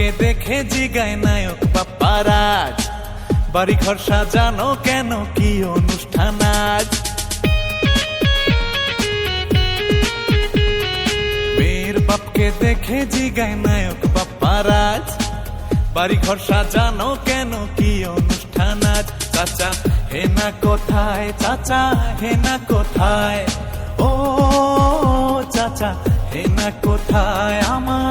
দেখে জিগায় নায়ক বাপ্পারাজ বাড়ি ঘর সাজানো কেন কি অনুষ্ঠান আজ? মেয়ের বাপকে দেখে জিগায় নায়ক বাপ্পারাজ বাড়ি ঘর সাজানো কেন কি অনুষ্ঠান আজ? চাচা, হে না কোথায়? চাচা, হে না কোথায়? ও, চাচা, হে না কোথায়? আমার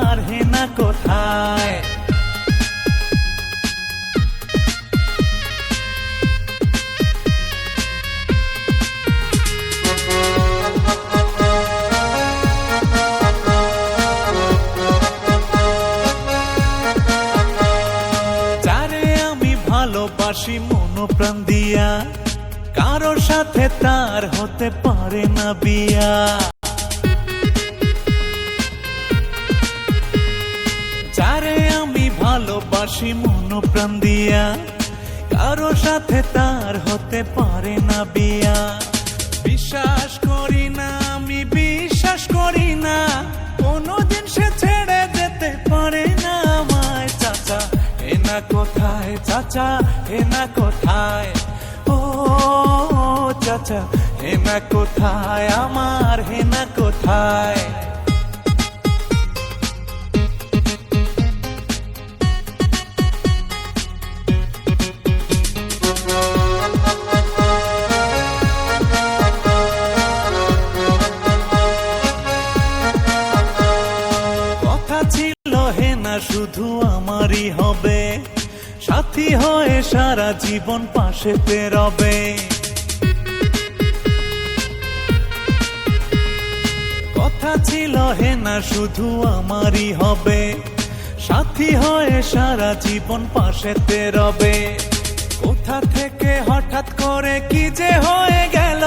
ভালোবাসি মনোপ্রাণ দিয়া। কারোর সাথে তার হতে পারে না বিয়া। যারে আমি ভালোবাসি মন মনোপ্রাণ দিয়া, কারোর সাথে তার হতে পারে না বিয়া। বিশ্বাস করি না কোথায়? চাচা, হে না কোথায়? ও, চাচা, হে না কোথায়? আমার হে না কোথায়? শুধু আমারই হবে। সাথী হয়ে সারা জীবন পাশেতে রবে কথা ছিল হে না, শুধু আমারই হবে। সাথী হয়ে সারা জীবন পাশেতে রবে কোথা থেকে হঠাৎ করে কি যে হয়ে গেল?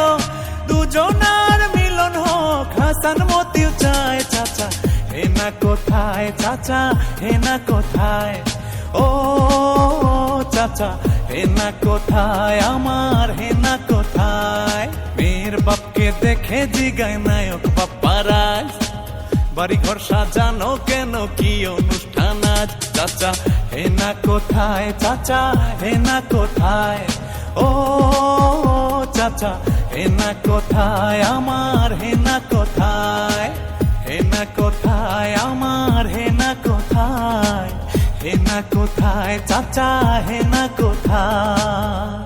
দুজনার মিলন হোক, হাসান মতিও চায় চাচা। হে না কোথায়, চাচা? হে না কোথায়? ও চাচা হে না কোথায়? আমার হে না কোথায়? মেয়ের বাপকে দেখে জিগায় নায়ক বাপ্পারাজ বাড়ি ঘর সাজানো কেন কি অনুষ্ঠান আজ? চাচা হে না কোথায়? চাচা হে না কোথায়? ও, চাচা হে না কোথায়? আমার হে না কোথায়? হে না কোথায়? আমার হে না কোথায়? হে না কোথায় চাচা হে না কোথায়?